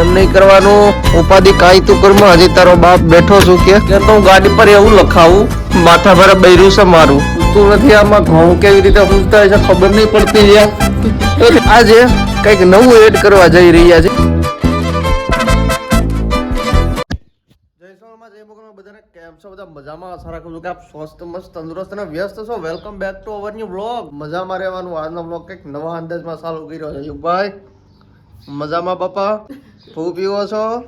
એમ નહીં કરવાનું. ઉપાધિ કાંઈ તું કરમાં હજી તારો બાપ બેઠો છું કે. તો હું ગાડી પર એવું લખાવું, માથા પર બૈરું છે મારું. તું નથી આમાં ઘઉં કેવી રીતે પૂછતા છે ખબર નહીં પડતી તો આજે કંઈક નવું એડ કરવા જઈ રહ્યા છે. બધાને કેમ છો? બધા મજામાં? આશા રાખું છું કે આપ સ્વસ્થ, મસ્ત, તંદુરસ્ત અને વ્યસ્ત છો. Welcome back to our new vlog મજામાં રહેવાનું. આજનો વ્લોગ કંઈક નવા અંદાજમાં ઉગી કર્યો છે. યુગભાઈ મજામાં પપ્પા? ભૂ પીવો છો?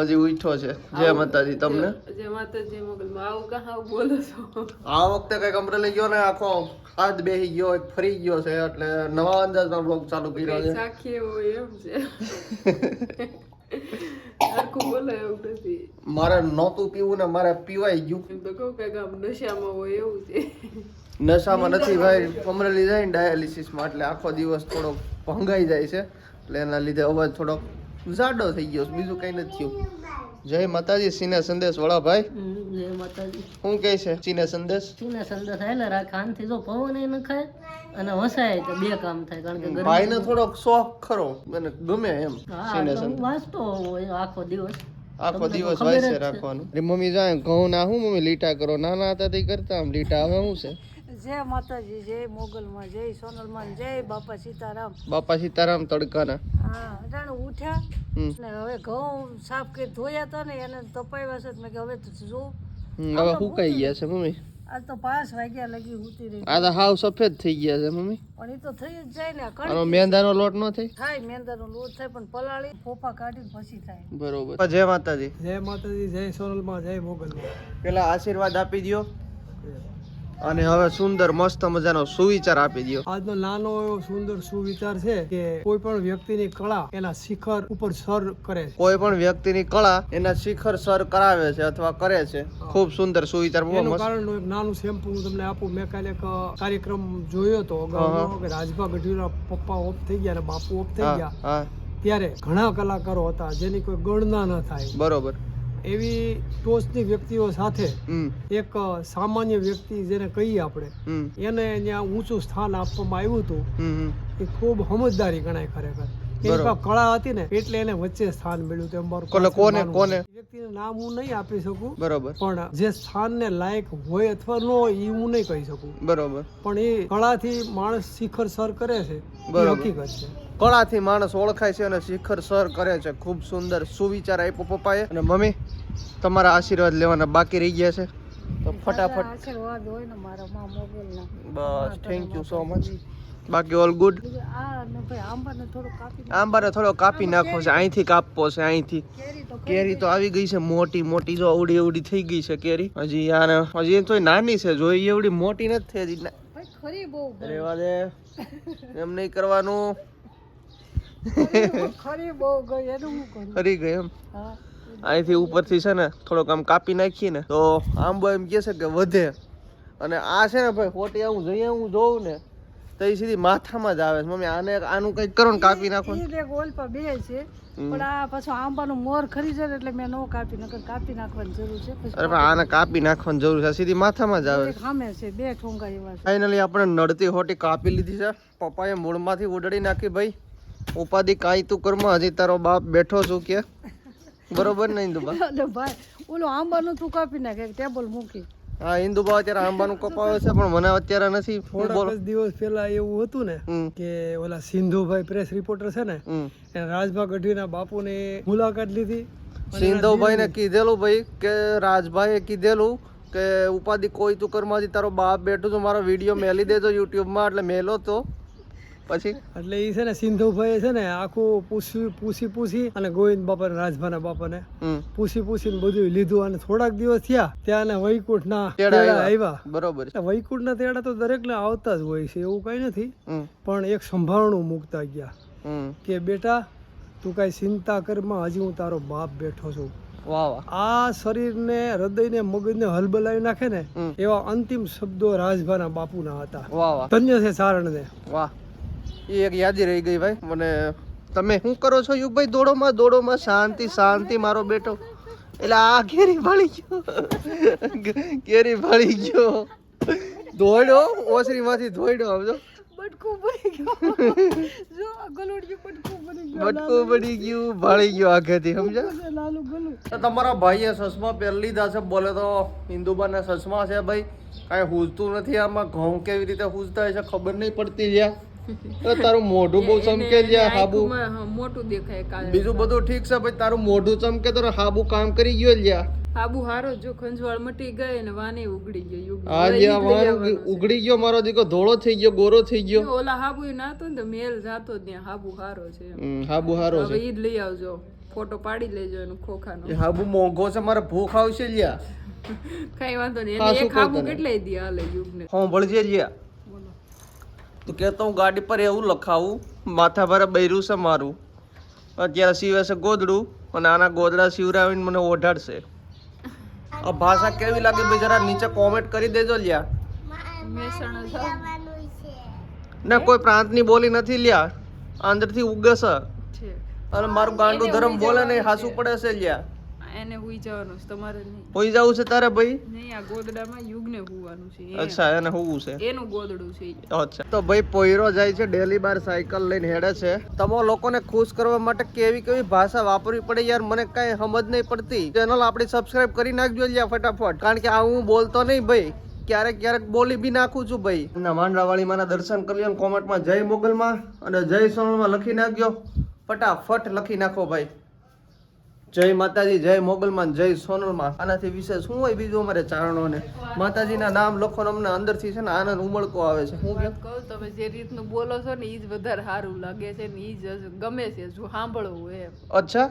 હજી ઉઠો છે. જય માતાજી તમને? આ વખતે કંઈક અમરેલી ગયો ને આખો હાથ બેહી ગયો ફરી ગયો છે એટલે નવા અંદાજમાં બ્લોગ ચાલુ કર્યો છે. મારે નહોતું પીવું ને મારે પીવાય ગયું. તો કહું કે નશામાં હોય એવું છે. નશામાં નથી ભાઈ અમરેલી જાય ને ડાયાલિસિસમાં એટલે આખો દિવસ થોડો ભંગાઈ જાય છે. એટલે એના લીધે અવાજ થોડોક જાડો થઈ ગયો બીજું કઈ નથી થયું. જય માતાજી સિને સંદેશ વડા ભાઈ. જય માતાજી. શું કહે છે સિને સંદેશ? સીને સંદેશ આયેલા રાખે આનથી જો પવન ન ખાય અને વસાય તો બે કામ થાય કારણ કે ગરમી ભાઈને થોડોક શોખ ખરો મને ગમે એમ સિને સંદેશ. વાંચતો હોય આખો દિવસ. આખો દિવસ વાંચે રાખવાનું. મમ્મી જાય ઘઉં ના હું મમ્મી લીટા કરો. નાના હતા તે કરતા આમ લીટા હવે શું છે? જય માતાજી જય મોગલમાં જય સોનલમાં જય બાપા સીતારામ. બાપા સીતારામ તડકાના. હા જાણે ઉઠ્યા. ને હવે ઘઉં સાફ કરી ધોયા હતા ને એને તપાવ્યા છે. તો મેં કે હવે તો જો હવે સુકાઈ ગયા છે મમ્મી. આજ તો પાંચ વાગ્યા લગી ઉતી રહી. આ તો હાવ સફેદ થઈ ગયા છે મમ્મી. પણ એ તો થઈ જ જાય ને આનો કણ મેંદાનો લોટ ન થાય? થાય મેંદાનો લોટ થાય પણ પલાળી ફોફા કાઢીને પછી થાય. બરોબર. જય માતાજી. જય માતાજી જય સોનલમાં જય મોગલમાં. પેલા આશીર્વાદ આપી દ્યો. અને હવે સુંદર મસ્ત મજાનો સુવિચાર આપી દો આજનો નાનો એવો સુંદર સુવિચાર છે કે કોઈ પણ વ્યક્તિની કળા એના શિખર ઉપર સર કરે છે. કોઈ પણ વ્યક્તિની કળા એના શિખર સર કરાવે છે અથવા કરે છે. ખૂબ સુંદર સુવિચાર બહુ એનું કારણ એક નાનું સેમ્પલ હું તમને આપું. મેં કાલે એક કાર્યક્રમ જોયો હતો અગાઉનો કે રાજભા ગઢવીના પપ્પા ઓફ થઈ ગયા અને બાપુ ઓફ થઈ ગયા. ત્યારે ઘણા કલાકારો હતા જેની કોઈ ગણના ન થાય. બરોબર. એવી ટોચની વ્યક્તિઓ સાથે એક સામાન્ય વ્યક્તિ જેને કહીએ આપણે એને ત્યાં ઊંચું સ્થાન આપવામાં આવ્યું હતું. એ ખૂબ સમજદારી ગણાય ખરેખર. કળા હતી ને એટલે એને વચ્ચે સ્થાન મળ્યું તેમ મારું કોને- કોને- વ્યક્તિનું નામ હું નહીં આપી શકું બરોબર. પણ જે સ્થાન ને લાયક હોય અથવા ન હોય એ હું નહીં કહી શકું. બરોબર. પણ એ કળાથી માણસ શિખર સર કરે છે બરોબર. હકીકત છે. કળાથી માણસ ઓળખાય છે અને શિખર સર કરે છે. ખૂબ સુંદર સુવિચાર આપ્યો પપ્પાએ. અને મમ્મી તમારા આશીર્વાદ લેવાના બાકી રહી ગયા છે. તો ફટાફટ. બસ થેન્ક યુ સો મચ બાકી ઓલ ગુડ આંબાને થોડો કાપી નાખો. છે. અહીંથી કાપવો છે અહીંથી. કેરી તો આવી ગઈ છે મોટી મોટી. જો અવડી અવડી થઈ ગઈ છે કેરી. હજી યાર હજી તો નાની છે. જો એવડી મોટી નથી થઈ હજી ખરી બહુ રેવા દે. એમ નહીં કરવાનું. ખરી બહુ ગઈ એનું હું ગઈ એમ? અહીંથી ઉપરથી છે ને થોડોક આમ કાપી નાખીએ ને તો આંબો એમ કહે છે કે વધે. અને આ છે ને ભાઈ ખોટી હું જઈએ હું જોઉં ને તો એ સીધી માથામાં જ આવે છે. મમ્મી આને આનું કંઈક કરો ને કાપી નાખો એક ઓલ પર બે છે પણ આ પાછો આંબાનું મોર ખરી જાય એટલે મેં નો કાપી નકર કાપી નાખવાની જરૂર છે. અરે પણ આને કાપી નાખવાની જરૂર છે સીધી માથામાં જ આવે સામે છે બે ઠોંગા એવા છે. ફાઇનલી આપણે નડતી હોટી કાપી લીધી છે. પપ્પાએ મૂળમાંથી ઉડાડી નાખી ભાઈ. ઉપાધિ કાંઈ તું કર્મ હજી તારો બાપ બેઠો છું કે. બરોબર ને ઇન્દુબા ભાઈ ઓલું આંબાનું તું કાપી નાખે ટેબલ મૂકી. હા ઇન્દુબા અત્યારે આંબાનું કપાવે છે પણ મને અત્યારે નથી જ દિવસ પહેલા એવું હતું ને કે ઓલા સિંધુભાઈ પ્રેસ રિપોર્ટર છે ને એને રાજભા ગઢવીના બાપુને મુલાકાત લીધી. સિંધુભાઈ ને કીધેલું ભાઈ કે રાજભાઈએ કીધેલું કે ઉપાધિ કોઈ તું કરમાંથી તારો બાપ બેઠો છું મારો વીડિયો મેલી દેજો યુટ્યુબમાં એટલે મેલો તો. પછી? એટલે એ છે ને સિંધુભાઈ છે ને આખું પૂછી પૂછી પૂછી અને ગોવિંદ બાપા રાજભાના બાપાને પૂછી પૂછીને બધું લીધું. અને થોડાક દિવસ થયા ત્યાં વૈકુંઠ ના તેડા આવ્યા. બરોબર. વૈકુંઠ ના તેડા તો દરેક ને આવતા જ હોય છે એવું કઈ નથી. પણ એક સંભાળણું મૂકતા ગયા કે બેટા તું કઈ ચિંતા કરમાં હજી હું તારો બાપ બેઠો છું. આ શરીર ને આ શરીરને હૃદયને મગજને હલબલાવી નાખે ને એવા અંતિમ શબ્દો રાજભાના બાપુના હતા. ધન્ય છે ચારણને વાહ. એ એક યાદી રહી ગઈ ભાઈ. મને તમે શું કરો છો યુગભાઈ? દોડોમાં દોડોમાં શાંતિ શાંતિ મારો બેટો. એટલે આ કેરી ભાળી ગયો. કેરી ભાળી ગયો. દોડ્યો ઓસરીમાંથી ધોડ્યો સમજો? બટ બટકું ગયો. જો આ ગલોડિયું બટકું ભરી ગયો બટકું પડી ગયું ભાળી ગયું આગેથી સમજ્યા છે લાલુ ગલું. તો તમારા ભાઈએ ચશ્મા પહેરી લીધા છે. બોલે તો હિન્દુબાના ચશ્મા છે ભાઈ. કાંઈ હૂજતું નથી આમાં? ઘઉં કેવી રીતે હૂજતા છે ખબર નહીં પડતી જ્યાં. તારું મોઢું બહુ ચમકે છે હાબુ. મોટું દેખાય કાલે. બીજું બધું ઠીક છે ભાઈ તારું મોઢું ચમકે તો હાબુ કામ કરી ગયો લ્યા. હાબુ હારો જો ખંજવાળ મટી ગઈ ને વાને ઉગડી ગયો હા જ્યાં વાળ ઉગડી ગયો મારો દીકો ધોળો થઈ ગયો ગોરો થઈ ગયો. ઓલા હાબુ નાતો ને મેલ જાતો જ ત્યાં હાબુ હારો છે હાબુ હારો હવે છે. ઈ જ લઈ આવજો ફોટો પાડી લેજો એનો ખોખાનો. હાબુ મોંઘો છે મારે ભૂખ આવશે લ્યા. કઈ વાંધો નહીં એક હાબુ તને? દી હાલે યુગને. હું ભળજે લ્યા. તો કહેતો હું ગાડી પર એવું લખાવું માથા ભરે બૈરું છે મારું. અત્યારે સીવે છે ગોદડું અને આના ગોદડા સીવરાવીને મને ઓઢાડશે. આ ભાષા કેવી લાગે ભાઈ? જરા નીચે કોમેન્ટ કરી દેજો લ્યા. ના કોઈ પ્રાંતની બોલી નથી લ્યા. અંદરથી ઉગે છે. છે અને મારું ગાંડું ધર્મ બોલે નહીં હાસું પડે છે લ્યા. એને હુઈ જવાનું છે તમારે નહીં. હુઈ જવું છે તારે ભાઈ? નહીં આ ગોદડામાં યુગને હુવાનું છે અચ્છા એને હુવું છે. એનું ગોદડું છે અચ્છા. તો ભાઈ પોયરો જાય છે ડેલી બાર સાયકલ લઈને હેડે છે. તમો લોકોને ખુશ કરવા માટે કેવી કેવી ભાષા વાપરવી પડે યાર? મને કઈ સમજ નહીં પડતી. ચેનલ આપણી સબસ્ક્રાઇબ કરી નાખજો યાર ફટાફટ. કારણ કે આ હું બોલતો નહીં ભાઈ. ક્યારેક ક્યારેક બોલી બી નાખું છું ભાઈ. ના માંડરાવાળી માના દર્શન કરી લો કોમેન્ટમાં જય મોગલમાં અને જય સોનલમાં લખી નાખજો. ફટાફટ લખી નાખો ભાઈ. જય માતાજી જય મોગલમાં જય સોનલમાં આનાથી વિશેષ શું હોય બીજું અમારે ચારણોને? માતાજીના નામ લખો અમને અંદરથી છે ને આનંદ ઉમળકો આવે છે. હું કહું તમે જે રીતનું બોલો છો ને ઈ જ વધારે સારું લાગે છે ને ઈ જ ગમે છે જો સાંભળવું એમ. અચ્છા?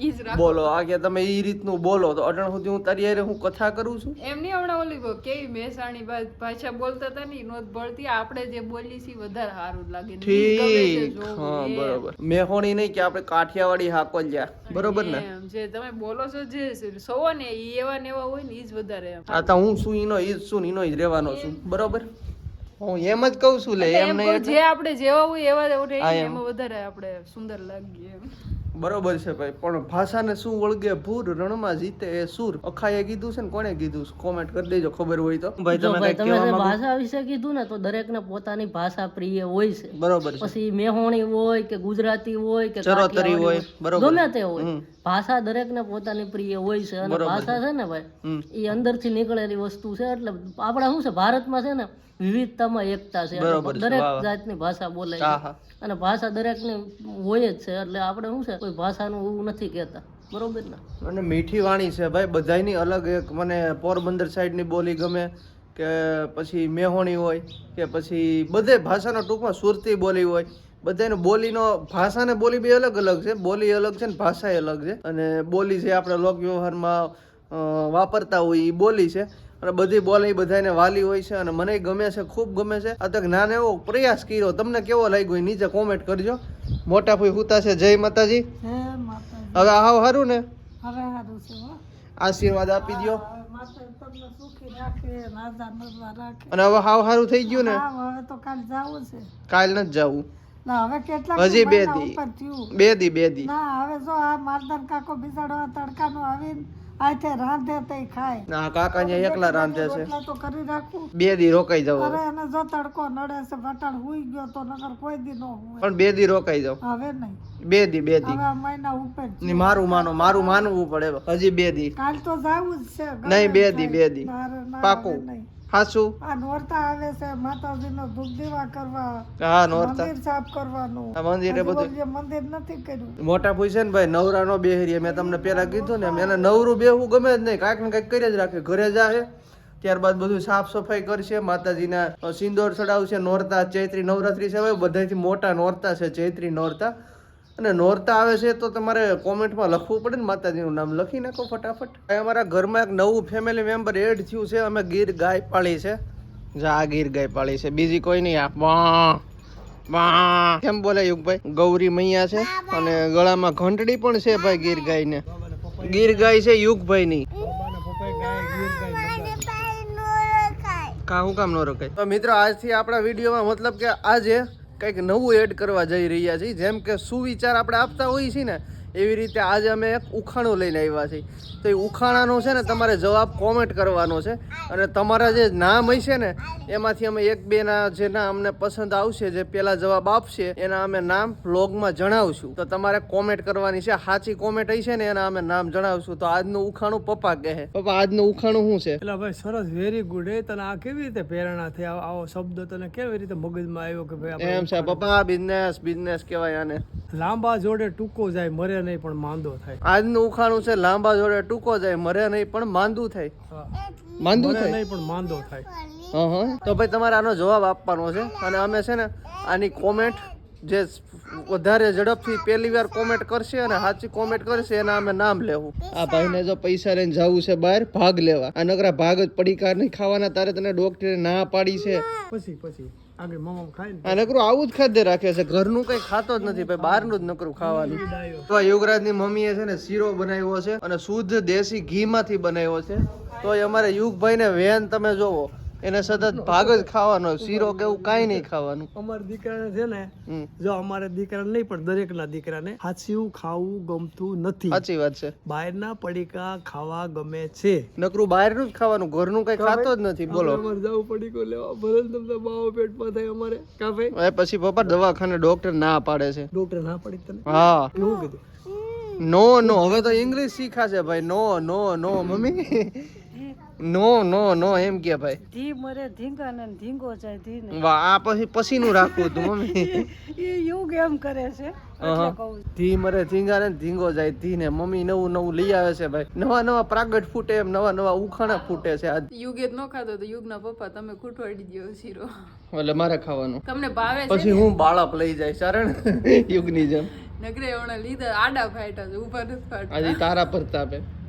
ઈ જ બોલો આ કે તમે ઈ રીતનું બોલો તો અટણ સુધી હું તારી હું કથા કરું છું? એમ નહીં હમણાં ઓલી કેવી મહેસાણી ભાષા બોલતા હતા ને નોંધ ભળતી આપણે જે બોલી છીએ વધારે સારું લાગે ઠીક હા બરોબર. મેહોણી નહીં કે આપણે કાઠિયાવાડી હાકોલ્યા. બરોબર. ને? જે તમે બોલો છો જે સૌ ને ઈ એવા ને એવા હોય ને ઈ જ વધારે આ તો હું શું ઈનો ઈ જ છું ઈનો જ રહેવાનો છું. બરોબર? હું એમ જ કહું છું લે એમ નહીં જે આપણે જેવા હોય એવા. એમાં વધારે આપણે સુંદર લાગીએ એમ. બરોબર છે ભાઈ. પણ ભાષાને શું વળગે ભૂર રણમાં જીતે એ સુર? અખાએ કીધું છે ને કોને કીધું? કોમેન્ટ કરી દેજો ખબર હોય તો. ભાઈ તમે તમે ભાષા વિશે કીધું ને તો દરેકને પોતાની ભાષા પ્રિય હોય છે. બરોબર પછી મેહોણી હોય કે ગુજરાતી હોય કે ચરોતરી હોય, બરોબર. ગમે તે હોય. ભાષા દરેકને પોતાની પ્રિય હોય છે. અને ભાષા છે. ને ભાઈ એ અંદરથી નીકળેલી વસ્તુ છે. એટલે આપણા શું છે ભારતમાં છે ને વિવિધતામાં એકતા છે. છે, દરેક. જાતની ભાષા બોલે છે. અને ભાષા દરેકની હોય જ છે. એટલે આપણે શું છે કોઈ ભાષાનું એવું નથી કહેતા. બરોબર ને? અને મીઠી વાણી છે ભાઈ બધાયની અલગ એક મને પોરબંદર સાઈડની બોલી ગમે કે પછી મેહોણી હોય કે પછી બધે ભાષાનો ટૂંકમાં સુરતી બોલી હોય. બધાને બોલીનો ભાષાને બોલી બી અલગ અલગ છે. બોલી અલગ છે ને ભાષા અલગ છે. અને બોલી જે આપણે લોક વ્યવહારમાં વાપરતા હોય એ બોલી છે. અને બધી બોલી બધાને વાલી હોય છે અને મને ગમે છે ખૂબ ગમે છે. આ તો જ્ઞાન એવો પ્રયાસ કર્યો. તમને કેવો લાગ્યો નીચે કોમેન્ટ કરજો. મોટા ભાઈ હુતા છે. જય માતાજી. હવે આવ સારું ને? આશીર્વાદ આપી અને હવે હાવ સારું થઈ ગયું ને? કાલ નથી જવું. હજી બે દી. બે દી બે દી. હવે જો આ મારદાન કાકો બિસાડવા તડકાનું આવીને આથે રાંધે તે ખાય. ના કાકા ને એકલા રાંધે છે. તો કરી રાખું. બે દી રોકાઈ જાવ અરે એને જો તડકો નડે છે વટાણ હુઈ ગયો તો નગર કોઈ દી નો હુએ પણ બે દી રોકાઈ જાવ. હવે નહીં. બે દી બે દી. હવે મહિના ઉપર. ની મારું માનો મારું માનવું પડે હજી બે દી. કાલ તો જાવું જ છે નહીં, બે દી, બે દી. પાકું. નહીં. હાચું? આ નોરતા આવે છે માતાજીનો ધૂપ દીવા કરવા હા નોરતા. મંદિર સાફ કરવાનું. આ મંદિરે બધું મંદિર નથી કર્યું. મોટા પૂછે ને ભાઈ નવરા નો બેહરીએ મેં તમને પેલા કીધું ને એને નવરું બેહવું ગમે જ નહીં કાંઈક ને કાંઈક કરી જ રાખે ઘરે જાય ત્યારબાદ બધું સાફ સફાઈ કરશે માતાજીના સિંદોર ચડાવશે નોરતા ચૈત્રી નવરાત્રી છે બધાથી મોટા નોરતા છે ચૈત્રી નોરતા. અને નોરતા આવે છે તો તમારે કોમેન્ટમાં લખવું પડે ને માતાજીનું નામ લખી નાખો ફટાફટ. અમારા ઘરમાં એક નવું ફેમિલી મેમ્બર એડ થયું છે. અમે ગીર ગાય પાળી છે. જા આ ગીર ગાય પાળી છે. બીજી કોઈ નહીં. આ કેમ બોલે યુગભાઈ? ગૌરી મૈયા છે અને ગળામાં ઘંટડી પણ છે ભાઈ ગીર ગાય ને ગીર ગાય છે યુગભાઈ ની. કા હું કામ ન રોકાય તો મિત્રો આજથી આપણા વિડીયોમાં મતલબ કે આજે કંઈક નવું એડ કરવા જઈ રહ્યા છીએ. જેમ કે સુવિચાર આપણે આપતા હોઈએ છીએ ને એવી રીતે આજે અમે એક ઉખાણું લઈને આવ્યા છીએ. તો એ ઉખાણાનો છે ને તમારે જવાબ કોમેન્ટ કરવાનો છે. અને તમારા જે નામ હશે ને એમાંથી અમે એક બેના જે નામ અમને પસંદ આવશે જે પહેલા જવાબ આપશે એના અમે નામ બ્લોગમાં જણાવશું. તો તમારે કોમેન્ટ કરવાની છે સાચી કોમેન્ટ હશે ને એના અમે નામ જણાવશું. તો આજનું ઉખાણું પપ્પા કહે પપ્પા આજનું ઉખાણું શું છે? એટલે ભાઈ સરસ વેરી ગુડ એ તને આ કેવી રીતે પ્રેરણા થઈ? આવો શબ્દ તને કેવી રીતે મગજમાં આવ્યો કે ભાઈ એમ છે પપ્પા બિઝનેસ બિઝનેસ કહેવાય આને. લાંબા જોડે ટૂંકો જાય મરે નહીં પણ માંદો થાય. આજનું ઉખાણું છે લાંબા જોડે ટૂંકો જાય મરે નહીં પણ માંદું થાય. માંદું થાય? નહીં પણ માંદો થાય. હા હા તો ભાઈ તમારે આનો જવાબ આપવાનો છે. અને અમે છે ને આની કોમેન્ટ જે વધારે ઝડપથી પહેલી વાર કોમેન્ટ કરશે અને સાચી કોમેન્ટ કરશે એના અમે નામ લેવું. આ ભાઈને જો પૈસા લઈને જવું છે બહાર ભાગ લેવા. આ નકરા ભાગ જ પડીકાર નહીં ખાવાના તારે તને ડોક્ટરે ના પાડી છે. પછી પછી. આ નકરું આવું જ ખાદ્ય રાખે છે. ઘરનું કઈ ખાતો જ નથી ભાઈ બહારનું જ નકરું ખાવાનું. તો આ યુગરાજની મમ્મીએ છે ને શીરો બનાવ્યો છે અને શુદ્ધ દેશી ઘી માંથી બનાવ્યો છે. તો અમારે યુગભાઈને વેન તમે જોવો. એને સતત ભાગ જ ખાવાનો શીરો કે એવું કાંઈ નહીં ખાવાનું. અમારા દીકરાને છે ને જો અમારા દીકરા નહીં પણ દરેકના દીકરાને હાચિયું ખાવું ગમતું નથી. સાચી વાત છે. બહારના પડીકા ખાવા ગમે છે. નકરું બહારનું જ ખાવાનું ઘરનું કઈ ખાતો જ નથી બોલો. અમારે જવું પડીકો લેવા. ભલે તમને બાવો પેટમાં થાય અમારે. કાફે ભાઈ? પછી પપ્પા દવાખાને ડોક્ટર ના પાડે છે. ડોક્ટર ના પાડી તને? હા. એવું કીધું? નો નો હવે તો ઇંગ્લિશ શીખાશે ભાઈ. નો નો નો મમ્મી. નો નો નો એમ કે ભાઈ. ધી મરે ધીંગા ને ધીંગો જાય ધી ને વાહ આ પછી પછીનું રાખવું તું મમ્મી. એ યુગ એમ કરે છે. એટલે કહું છું. ધી મરે ધીંગા ને ધીંગો જાય ધી ને મમ્મી નવું નવું લઈ આવે છે ભાઈ. નવા નવા પ્રાગટ ફૂટે એમ નવા નવા ઉખાણા ફૂટે છે આજ. યુગે ન ખાતો તો યુગના પપ્પા તમે કુટવાડી દો શીરો. એટલે મારે ખાવાનું. તમને ભાવે છે પછી હું બાળક લઈ જાય શરણ યુગની જેમ. નગરે હમણાં લીધા આડા ફાટ્યા છે ઊભા નથી આજે તારા પ્રતાપે એમ તો કહું છું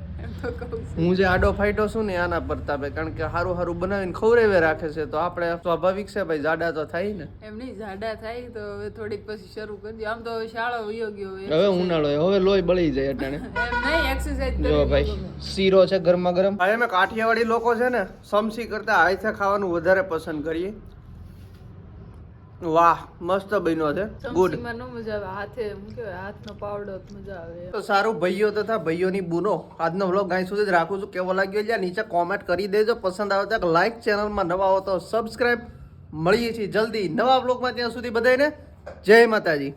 હું જે આડો ફાઈટો છું ને આના પર તાપે કારણ કે હારું હારું બનાવીને ખવરેવે રાખે છે તો આપણે સ્વાભાવિક છે ભાઈ જાડા તો થાય ને. એમ નહીં જાડા થાય તો હવે થોડીક પછી શરૂ કરી દઈએ આમ તો હવે શાળા વયો ગયો હવે. ઉનાળો છે, હવે લોહી બળી જાય અટાણે. એમ નહીં એક્સરસાઇઝ જો ભાઈ શીરો છે ગરમા ગરમ. હવે અમે કાઠિયાવાડી લોકો છે ને સમસી કરતા હાથે ખાવાનું વધારે પસંદ કરીએ. વાહ મસ્ત બન્યો છે. ગુડ મજા આવે હાથે હાથનો પાવડો મજા આવે. તો સારું ભાઈઓ તથા ભાઈઓની બુનો. આજનો વ્લોગ અહીં સુધી જ રાખું છું. કેવો લાગ્યો જ્યાં નીચે કોમેન્ટ કરી દેજો. પસંદ આવે તો લાઈક ચેનલમાં નવા હો તો સબસ્ક્રાઈબ મળીએ છીએ જલ્દી નવા વ્લોગમાં ત્યાં સુધી બધાને જય માતાજી.